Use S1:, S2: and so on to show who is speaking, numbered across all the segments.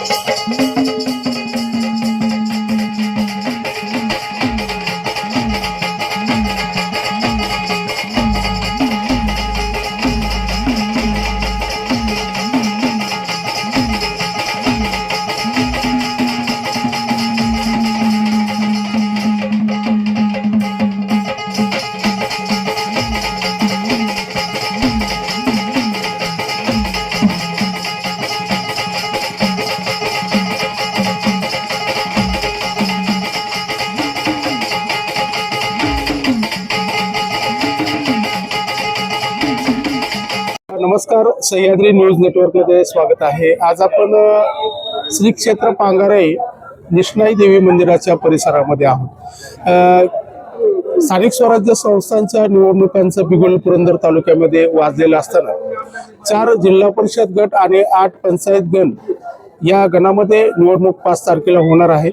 S1: Gracias. नमस्कार. Sahyadri news नेटवर्कमध्ये स्वागत आहे. आज आपण श्री क्षेत्र पांगारे निष्णाई देवी मंदिराच्या परिसरामध्ये आहोत. स्थानिक स्वराज्य संस्थांच्या निवडणुकांचं बिगुल पुरंदर तालुक्यामध्ये वाजलेलं असताना चार जिल्हा परिषद गट आणि आठ पंचायत गण या गणामध्ये निवडणूक पाच तारखेला होणार आहे.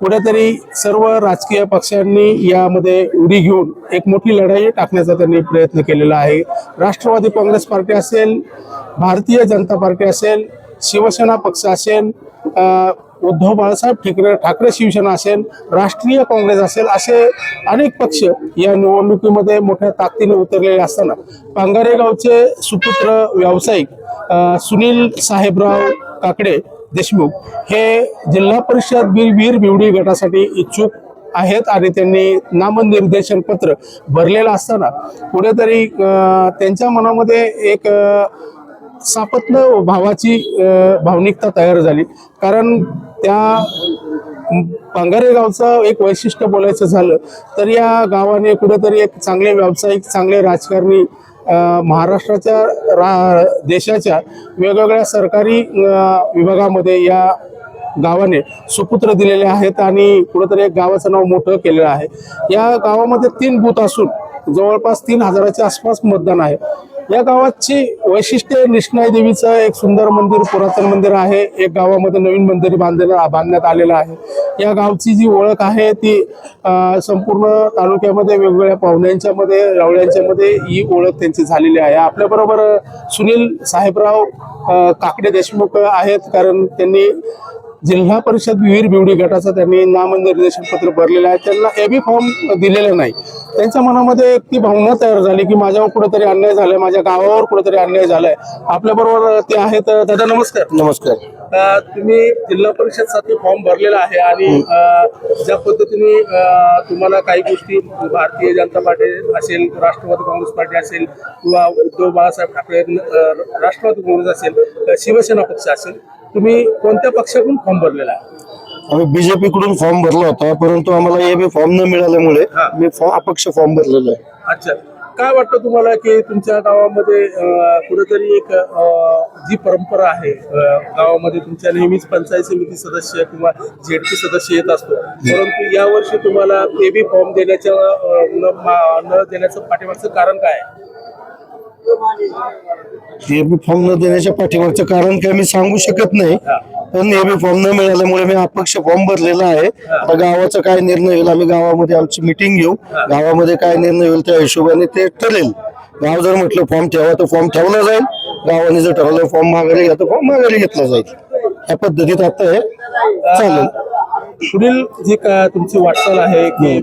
S1: कुठेतरी सर्व राजकीय पक्षांनी यामध्ये उडी घेऊन एक मोठी लढाई टाकण्याचा त्यांनी प्रयत्न केलेला आहे. राष्ट्रवादी काँग्रेस पार्टी असेल भारतीय जनता पार्टी असेल शिवसेना पक्ष असेल उद्धव बाळासाहेब ठाकरे ठाकरे शिवसेना असेल राष्ट्रीय काँग्रेस असेल असे अनेक पक्ष या निवडणुकीमध्ये मोठ्या ताकदीने उतरलेले असताना पांगारेगावचे सुपुत्र व्यावसायिक सुनील साहेबराव काकडे देशमुख हे जिल्हा परिषद वीर वीर बिवडी गटासाठी इच्छुक आहेत आणि त्यांनी नामनिर्देशन पत्र भरलेलं असताना कुठेतरी त्यांच्या मनामध्ये एक सापत्न भावाची भावनिकता तयार झाली. कारण त्या पांगारे गावचं एक वैशिष्ट्य बोलायचं झालं तर या गावाने कुठेतरी एक चांगले व्यावसायिक चांगले राजकारणी महाराष्ट्राच्या रा देशाच्या वेगवेगळ्या सरकारी विभागामध्ये या गावाने सुपुत्र दिलेले आहेत आणि कुठंतरी एक गावाचं नाव मोठं केलेलं आहे. या गावामध्ये तीन बूथ असून जवळपास तीन हजाराच्या आसपास मतदान आहे. या गावाची वैशिष्ट्य निष्णाई देवीचं एक सुंदर मंदिर पुरातन मंदिर आहे. एक गावामध्ये नवीन मंदिर बांधलेलं बांधण्यात आलेलं आहे. या गावची जी ओळख आहे ती संपूर्ण तालुक्यामध्ये वेगवेगळ्या पाहुण्यांच्या मध्ये रावळ्यांच्या मध्ये ही ओळख त्यांची झालेली आहे. आपल्याबरोबर सुनील साहेबराव काकडे देशमुख आहेत कारण त्यांनी जिल्हा परिषद विहीर बिवडी गटाचं त्यांनी नामनिर्देशन पत्र भरलेलं आहे. त्यांना एबी फॉर्म दिलेला नाही. त्यांच्या मनामध्ये एक ती भावना तयार झाली की माझ्यावर कुठेतरी अन्याय झालाय माझ्या गावावर कुठेतरी अन्याय झालाय. आपल्या बरोबर ते आहेत. दादा नमस्कार.
S2: नमस्कार.
S1: तुम्ही जिल्हा परिषदसाठी फॉर्म भरलेला आहे आणि ज्या पद्धतीने तुम्हाला काही गोष्टी भारतीय जनता पार्टी असेल राष्ट्रवादी काँग्रेस पार्टी असेल किंवा उद्धव बाळासाहेब ठाकरे राष्ट्रवादी काँग्रेस असेल शिवसेना पक्ष असेल तुम्ही कोणत्या पक्षाकडून फॉर्म भरलेला आहे?
S2: आम्ही बीजेपी कडून फॉर्म भरला होता परंतु आम्हाला एबी फॉर्म न मिळाल्यामुळे
S1: हा.
S2: मी अपक्ष फॉर्म भरलेला आहे.
S1: अच्छा. काय वाटतं तुम्हाला की तुमच्या गावामध्ये अ, कुठेतरी एक अ, जी परंपरा आहे अ, गावामध्ये तुमच्या नेहमीच पंचायत समिती सदस्य किंवा झेडपी सदस्य येत असतो परंतु यावर्षी तुम्हाला एबी फॉर्म देण्याच्या अ, न मा- न देण्याचं पाठीमागचं कारण काय आहे?
S2: एबी फॉर्म न देण्याच्या पाठीमागचं कारण काय मी सांगू शकत नाही. पण एबी फॉर्म न मिळाल्यामुळे मी अपक्ष फॉर्म भरलेला आहे. आता गावाचा काय निर्णय होईल आम्ही गावामध्ये आमची मिटिंग घेऊ. गावामध्ये काय निर्णय होईल त्या हिशोबाने ते ठरेल. गाव जर म्हटलं फॉर्म ठेवा तर फॉर्म ठेवला जाईल. गावाने जर ठरवलं फॉर्म मागायला घ्या तर फॉर्म मागायला घेतला जाईल. या पद्धतीत आता हे चालेल
S1: पुढील जी का तुमची वाटचाल आहे की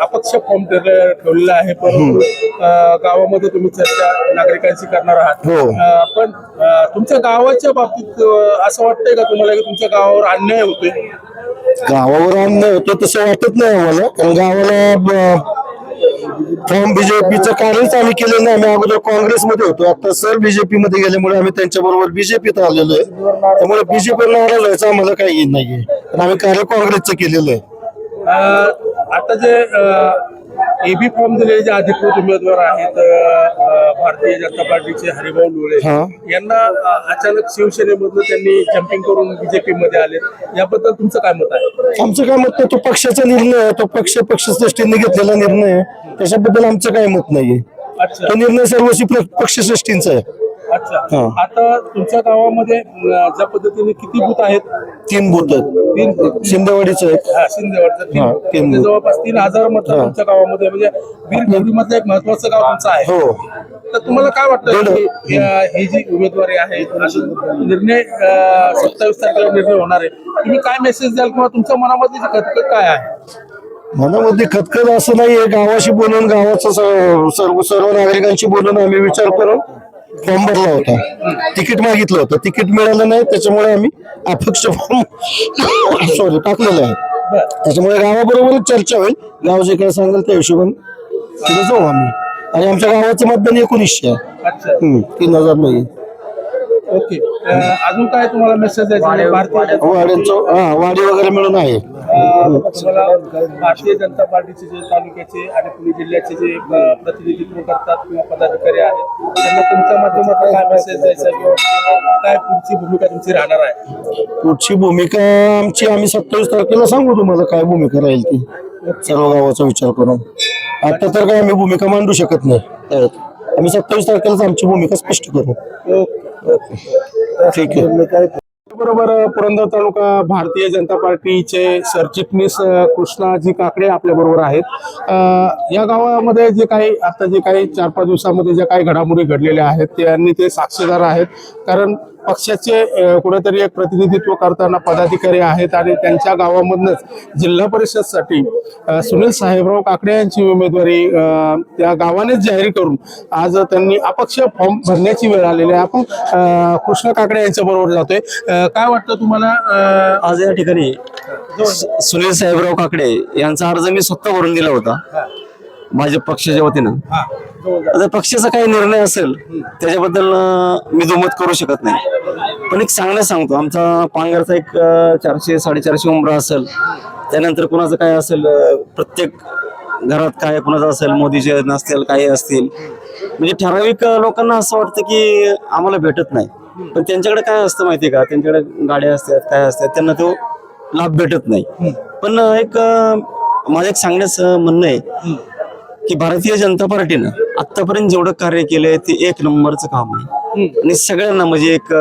S1: अपक्ष फॉर्म ठेवले- ठेवलेला आहे अ, गावामध्ये तुम्ही चर्चा नागरिकांशी करणार आहात.
S2: हो.
S1: पण तुमच्या गावाच्या बाबतीत असं वाटतंय का तुम्हाला की तुमच्या गावावर अन्याय होतोय?
S2: गावावर अन्याय होतो तसं वाटत नाही आम्हाला. कारण गावाला फॉर्म बीजेपीचं कार्यच आम्ही केलेलं नाही. आम्ही अगोदर काँग्रेसमध्ये होतो. आता सर बीजेपी मध्ये गेल्यामुळे आम्ही त्यांच्या बरोबर बीजेपीत आलेलो आहे. त्यामुळे बीजेपी नाराज व्हायचं आम्हाला काही नाहीये. आम्ही कार्य काँग्रेसचं केलेलं आहे.
S1: आता जे एबी फॉर्म दिलेले जे अधिकृत उमेदवार आहेत अ, भारतीय जनता पार्टीचे हरिभाऊ लोळे
S2: हा.
S1: यांना अ, अचानक शिवसेनेमधून त्यांनी जम्पिंग करून बीजेपी मध्ये आले याबद्दल तुमचं काय मत आहे?
S2: आमचं काय मत नाही तो पक्षाचा निर्णय आहे तो पक्ष पक्षश्रेष्ठींनी घेतलेला निर्णय आहे. त्याच्याबद्दल आमचं काय मत नाहीये.
S1: अच्छा.
S2: तो निर्णय सर्वस्वी प्र- पक्षश्रेष्ठींचा आहे.
S1: अच्छा.
S2: हा.
S1: आता तुमच्या गावामध्ये अ, ज्या पद्धतीने किती बूथ आहेत?
S2: तीन बूथ आहेत.
S1: तीन.
S2: शिंदेवाडीचं आहे
S1: हा, शिंदेवाडचं तीन
S2: हा,
S1: booth.
S2: तीन
S1: म्हणजे. जवळपास तीन हजार मतदार
S2: हा.
S1: तुमच्या गावामध्ये म्हणजे बीर मधलं एक महत्वाचं गाव तुमचं आहे.
S2: हो.
S1: तर तुम्हाला काय वाटतं की, अं, ही जी उमेदवारी आहे निर्णय सत्तावीस तारखेला निर्णय होणार आहे. तुम्ही काय मेसेज द्याल किंवा तुमच्या मनामधली जी खतखत काय आहे?
S2: मनामध्ये खतखत असं नाहीये. गावाशी बोलून गावाचं सर्व सर्व नागरिकांशी बोलून आम्ही विचार करून फॉर्म भरला होता. तिकीट मागितलं होतं. तिकीट मिळालं नाही त्याच्यामुळे आम्ही अपक्ष फॉर्म सॉरी टाकलेलं आहे. त्याच्यामुळे गावाबरोबरच चर्चा होईल. गाव जे काय सांगेल त्या हिशोबाने तिथे जाऊ आम्ही. आणि आमच्या गावाचं मतदान एकोणीसशे आहे. तीन हजार नाही.
S1: ओके. अं, अजून काय तुम्हाला मेसेज द्यायचा आहे? भारतीय
S2: वाड्यांचं हा वाडी वगैरे मिळून आहे.
S1: अं, तुम्हाला भारतीय जनता पार्टीचे जे तालुक्याचे आणि पुणे जिल्ह्याचे जे अं, प्रतिनिधित्व करतात किंवा पदाधिकारी आहेत त्यांना तुमच्या माध्यमातून काय मेसेज द्यायचा आहे? किंवा काय पुढची भूमिका तुमची राहणार आहे?
S2: पुढची भूमिका आमची आम्ही सत्तावीस तारखेला सांगू तुम्हाला काय भूमिका राहील ती. सर्व गावाचा विचार करून. आता तर काय आम्ही भूमिका मांडू शकत नाही. त्यात. आम्ही सत्तावीस तारखेलाच आमची भूमिका स्पष्ट करू. ठीक आहे.
S1: बरोबर पुरंदर तालुका भारतीय जनता पार्टीचे सरचिटणीस कृष्णाजी काकडे आपल्या बरोबर आहेत. या गावामध्ये जे काही आता जे काही चार पाच दिवसामध्ये ज्या काही घडामोडी घडलेल्या आहेत त्यांनी ते साक्षीदार आहेत. कारण पक्षाचे कुठेतरी एक प्रतिनिधित्व करताना पदाधिकारी आहेत आणि त्यांच्या गावामधनच जिल्हा परिषदसाठी सुनील साहेबराव काकडे यांची उमेदवारी त्या गावानेच जाहीर करून आज त्यांनी अपक्ष फॉर्म भरण्याची वेळ आलेली आहे. आपण कृष्ण काकडे यांच्या बरोबर जातोय. काय वाटतं तुम्हाला
S3: आज या ठिकाणी सुनील साहेबराव काकडे यांचा अर्ज मी स्वतः भरून दिला होता. भाजप पक्षाच्या वतीनं. आता पक्षाचा काही निर्णय असेल त्याच्याबद्दल मी दुमत करू शकत नाही. पण एक सांगण्यास सांगतो आमचा पांगरचा एक चारशे साडेचारशे उमरा असेल त्यानंतर कुणाचं काय असेल प्रत्येक घरात काय कुणाचं असेल मोदीचे योजना असतील काही असतील. म्हणजे ठराविक लोकांना असं वाटतं की आम्हाला भेटत नाही. पण त्यांच्याकडे काय असतं माहितीये का? त्यांच्याकडे गाड्या असतात काय असतात त्यांना तो लाभ भेटत नाही. पण एक माझं एक सांगण्याचं म्हणणं आहे की भारतीय जनता पार्टीनं आतापर्यंत जेवढं कार्य केलंय ते एक नंबरचं काम आहे. आणि सगळ्यांना म्हणजे एक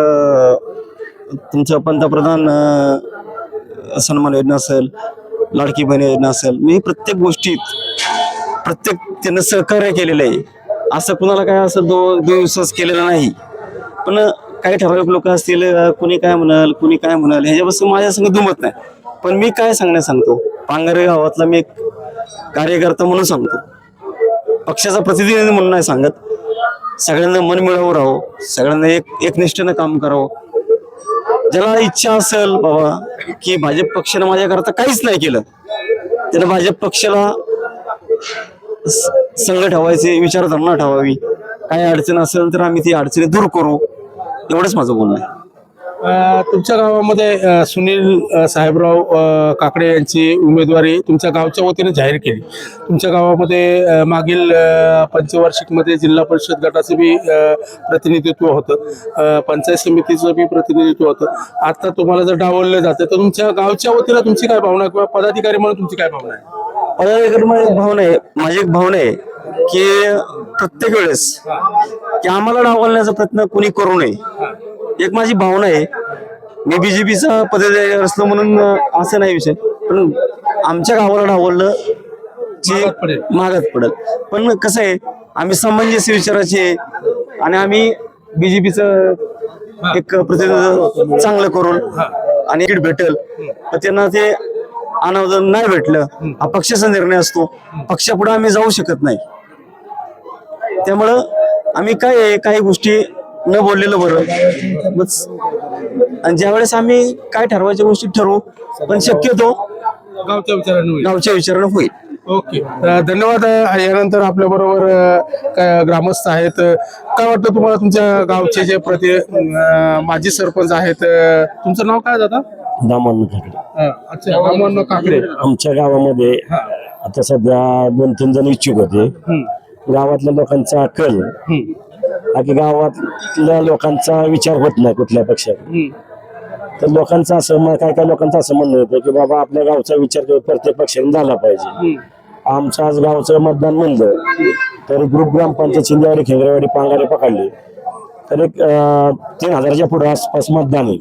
S3: तुमचं पंतप्रधान अं, सन्मान योजना असेल लाडकी बहीण योजना असेल मी प्रत्येक गोष्टीत प्रत्येक त्यानं सहकार्य केलेलं आहे. असं कुणाला काय असं दो दुविश्वास केलेला नाही. पण काही ठराविक लोक असतील अं, कुणी काय म्हणाल कुणी काय म्हणाल ह्याच्यापासून माझ्या संग दुमत नाही. पण मी काय सांगण्यास सांगतो पांगारे गावातला मी एक कार्यकर्ता म्हणून सांगतो. पक्षाचा प्रतिनिधी म्हणून नाही सांगत. सगळ्यांना मन मिळावं राहो. सगळ्यांना एक एकनिष्ठेनं काम करावं. ज्याला इच्छा असेल बाबा की भाजप पक्षानं माझ्याकरता काहीच नाही केलं. त्यानं भाजप पक्षाला संघ ठेवायचे विचारधारणा ठेवावी. काही अडचण असेल तर आम्ही ती अडचणी दूर करू. एवढंच माझं बोलणं आहे.
S1: तुमच्या गावामध्ये सुनील साहेबराव काकडे यांची उमेदवारी तुमच्या गावच्या वतीने जाहीर केली. तुमच्या गावामध्ये मागील पंचवार्षिकमध्ये जिल्हा परिषद गटाचं बी प्रतिनिधित्व होतं. पंचायत समितीचं बी प्रतिनिधित्व होतं. आता तुम्हाला जर डावललं जातं तर तुमच्या गावच्या वतीला तुमची काय भावना किंवा पदाधिकारी म्हणून तुमची काय भावना आहे?
S3: पदाधिकारी म्हणून एक भावना आहे. माझी एक भावना आहे की प्रत्येक वेळेस की आम्हाला डावलण्याचा प्रयत्न कुणी करू नये. एक माझी भावना आहे. मी बीजेपीचा पदाधिकारी असलो म्हणून असं नाही विषय. पण आमच्या गावाला
S1: पडेल.
S3: जे मागात पडेल. पण कसं आहे आम्ही समंजस विचाराचे आणि आम्ही बीजेपीचं एक प्रतिनिधित्व चांगलं करून आणि तिकीट भेटेल. तर त्यांना ते अनावधान नाही भेटलं. हा पक्षाचा निर्णय असतो. पक्षापुढे आम्ही जाऊ शकत नाही. त्यामुळं आम्ही काय काही गोष्टी न बोललेलं बरं. बस. आणि ज्यावेळेस आम्ही काय ठरवायच्या गोष्टी ठरवू पण शक्यतो
S1: गावच्या विचारानं होईल.
S3: गावच्या विचारानं होईल.
S1: ओके. अ, धन्यवाद अ, यानंतर आपल्या बरोबर ग्रामस्थ आहेत. अ, काय वाटतं तुम्हाला तुमच्या गावचे जे प्रति अ, माजी सरपंच आहेत अ, तुमचं नाव काय दादा?
S4: दामन
S1: अ, अच्छा काकडे
S4: आमच्या गावामध्ये. आता सध्या दोन तीन जण इच्छुक होते. गावातल्या लोकांचा कल
S1: हम्म,
S4: हा की गावातल्या लोकांचा विचार होत नाही कुठल्या पक्षात. तर लोकांचं असं काय काय लोकांचं असं म्हणणं होतं की बाबा आपल्या गावचा विचार प्रत्येक पक्षाने झाला पाहिजे. आमचं आज गावचं मतदान म्हणलं तर ग्रुप ग्रामपंचायत शिंदेवाडी खेंगरेवाडी पांगारे पकडले. तर एक तीन हजाराच्या पुढे आसपास मतदान आहे.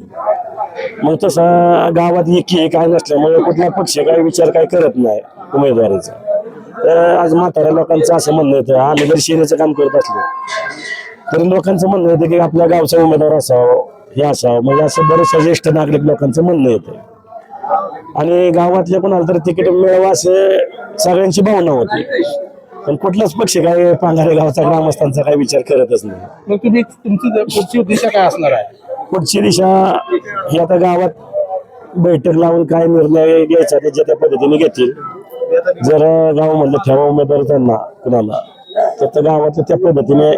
S4: मग तसं गावात एकी काय नसल्यामुळे कुठला पक्ष काय विचार काय करत नाही उमेदवारीचा. तर आज म्हाताऱ्या लोकांचं असं म्हणणं येतं आम्ही जर शेतीचं काम करत असलो तरी लोकांचं म्हणणं येतं की आपल्या गावचा उमेदवार असावं हे असावं. म्हणजे असं बरेचशा ज्येष्ठ नागरिक लोकांचं म्हणणं येतं. आणि गावातल्या कोणाला तर तिकीट मिळावं असं सगळ्यांची भावना होती. पण कुठलाच पक्ष काय पांघारे गावचा ग्रामस्थांचा काही विचार करतच नाही.
S1: तुम्ही तुमची पुढची दिशा काय असणार आहे?
S4: पुढची दिशा ही आता गावात बैठक लावून काय निर्णय घ्यायचा त्याच्या त्या पद्धतीने घेतील. जर गाव म्हणलं ठेवा उमेदवार त्यांना कुणाला तर त्या गावातल्या त्या पद्धतीने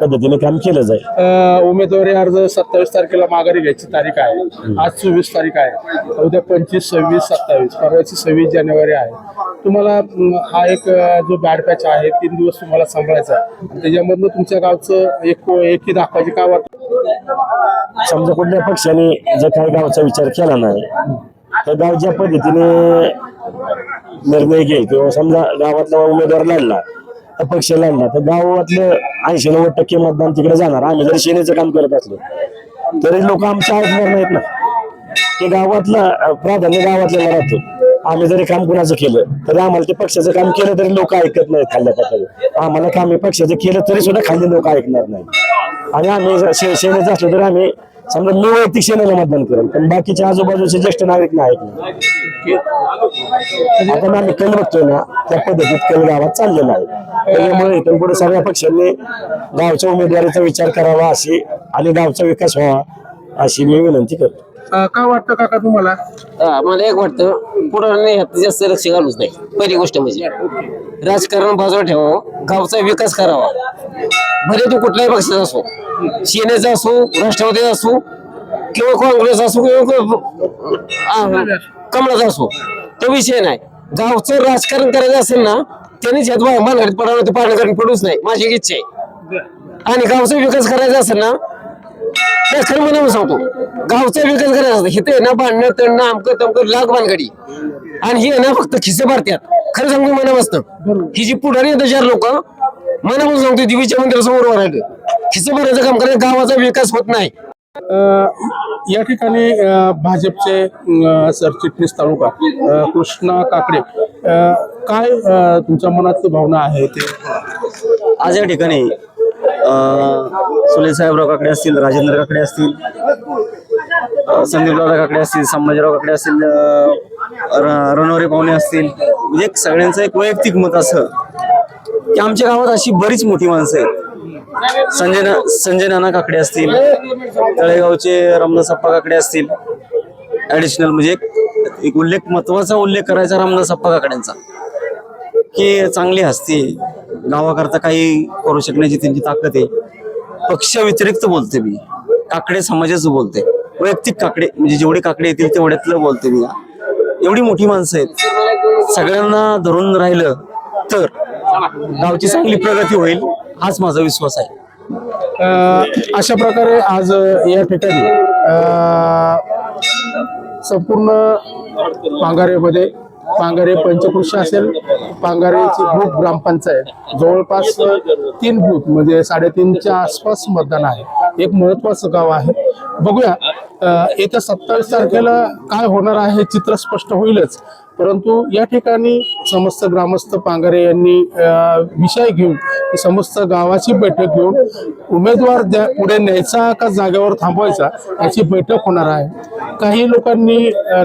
S4: पद्धतीने काम केलं जाईल.
S1: अ, उमेदवारी अर्ज सत्तावीस तारखेला माघारी घ्यायची तारीख आहे. आज चोवीस तारीख आहे. उद्या पंचवीस सव्वीस सत्तावीस परवाची सव्वीस जानेवारी आहे. तुम्हाला हा एक अ, जो बॅड पॅच आहे तीन दिवस तुम्हाला सांभाळायचा आहे. आणि त्याच्यामधनं तुमच्या गावचं एक एकी दाखवायची काय वाटतं
S4: समजा कुठल्या पक्षाने जर काही गावचा विचार केला नाही तर गाव ज्या पद्धतीने निर्णय घेईल किंवा समजा गावातला उमेदवार लढला तर लढला तर गावातलं ऐंशी नव्वद टक्के मतदान तिकडे जाणार. आम्ही जर सेनेचं काम करत असलो तरी लोक आमच्या ऐकणार नाहीत ना ते गावातलं प्राधान्य गावातल्याला राहतो. आम्ही जरी काम कुणाचं केलं तरी आम्हाला ते पक्षाचं काम केलं तरी लोक ऐकत नाहीत खाल्ल्या पाठावर आम्हाला काम पक्षाचं केलं तरी सुद्धा खाल्ले लोक ऐकणार नाही आणि आम्ही जर शे- सेनेचं असलो तरी आम्ही समजा मी वैयक्तिक सेनेला मतदान करेल पण बाकीच्या आजूबाजूचे ज्येष्ठ नागरिक नाही ऐकणार आता आम्ही कल बघतोय ना त्या पद्धतीत कल गावात चाललेला आहे. त्याच्यामुळे इथून पुढे सगळ्या पक्षांनी गावच्या उमेदवारीचा विचार करावा अशी आणि गावचा विकास व्हावा अशी मी विनंती करतो.
S1: काय वाटतं काका तुम्हाला?
S5: मला एक वाटतं पुढं नाही ह्यात जास्त लक्ष घालूच नाही पहिली गोष्ट म्हणजे राजकारण बाजूला ठेवावं गावचा विकास करावा. भले तो कुठल्याही पक्षाचा असो सेनेचा असो राष्ट्रवादीचा असो किंवा काँग्रेस असो किंवा कमळाचा असो तो विषय नाही. गावचं राजकारण करायचं असेल ना त्यांनीच ह्यात मानगडीत पडावं ते पाण्याकडे पडूच नाही. माझी इच्छा आहे. आणि गावचा विकास करायचा असेल ना म्हणून सांगतो. गावचा विकास करायचा असतो हिथे ना भांडणं तणणं आमकं तमकं लाग भानगडी. आणि हे ना फक्त खिसे भरत्यात. खरं सांगतो मनापासून ही जी पुढारी येतात चार लोक मनापासून सांगतो देवीच्या मंदिरासमोर राहिलं खिसे भरायचं काम करायचं गावाचा विकास होत नाही.
S1: अ, या ठिकाणी भाजपचे सरचिटणीस तालुका कृष्णा काकडे काय तुमच्या मनातली भावना आहे ते?
S3: आज या ठिकाणी सुनील साहेबराव काकडे असतील राजेंद्र काकडे असतील संदीप संदीपराव काकडे असतील संभाजीराव काकडे असतील रणवरे पाहुणे असतील. म्हणजे एक सगळ्यांचं एक वैयक्तिक मत असं की आमच्या गावात अशी बरीच मोठी माणसं आहेत. संजय संजय नाना काकडे असतील तळेगावचे रामदासप्पा काकडे असतील. ऍडिशनल म्हणजे एक- उल्लेख महत्त्वाचा उल्लेख करायचा रामदासप्पा काकड्यांचा की चांगली हसते गावाकरता काही करू शकण्याची त्यांची ताकद आहे. पक्षाव्यतिरिक्त बोलते मी. काकडे समाजाचं बोलते. वैयक्तिक काकडे म्हणजे जेवढे काकडे येतील तेवढ्यातलं बोलते मी. एवढी मोठी माणसं आहेत. सगळ्यांना धरून राहिलं तर गावची चांगली प्रगती होईल हाच माझा विश्वास आहे.
S1: अशा प्रकारे आज या ठिकाणी संपूर्ण पांगारेमध्ये पांगारे पंचकृषी असेल पांगारेची बूथ ग्रामपंचायत. जवळपास तीन बूथ म्हणजे साडेतीनच्या आसपास मतदान आहे. एक महत्वाचं गाव आहे. बघूया येत्या सत्तावीस तारखेला काय होणार आहे हे चित्र स्पष्ट होईलच. परंतु या ठिकाणी समस्त ग्रामस्थ पांगारे यांनी विषय घेऊन समस्त गावाची बैठक घेऊन उमेदवार द्या पुढे न्यायचा का जागेवर थांबवायचा याची बैठक होणार आहे. काही लोकांनी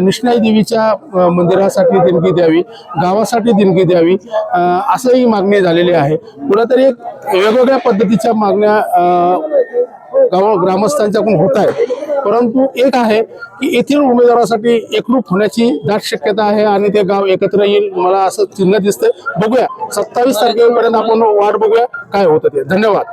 S1: निष्णाई देवीच्या मंदिरासाठी देणगी द्यावी गावासाठी देणगी द्यावी असंही मागणी झालेली आहे. कुठेतरी एक वेगवेगळ्या पद्धतीच्या मागण्या गाव ग्रामस्थांच्याकडून होत आहेत. परंतु एक आहे की येथील उमेदवारासाठी एकरूप होण्याची दाट शक्यता आहे आणि ते गाव एकत्र येईल. मला असं चिन्ह दिसतंय. बघूया. सत्तावीस तारखेपर्यंत आपण वाट बघूया. काय होतं ते. धन्यवाद.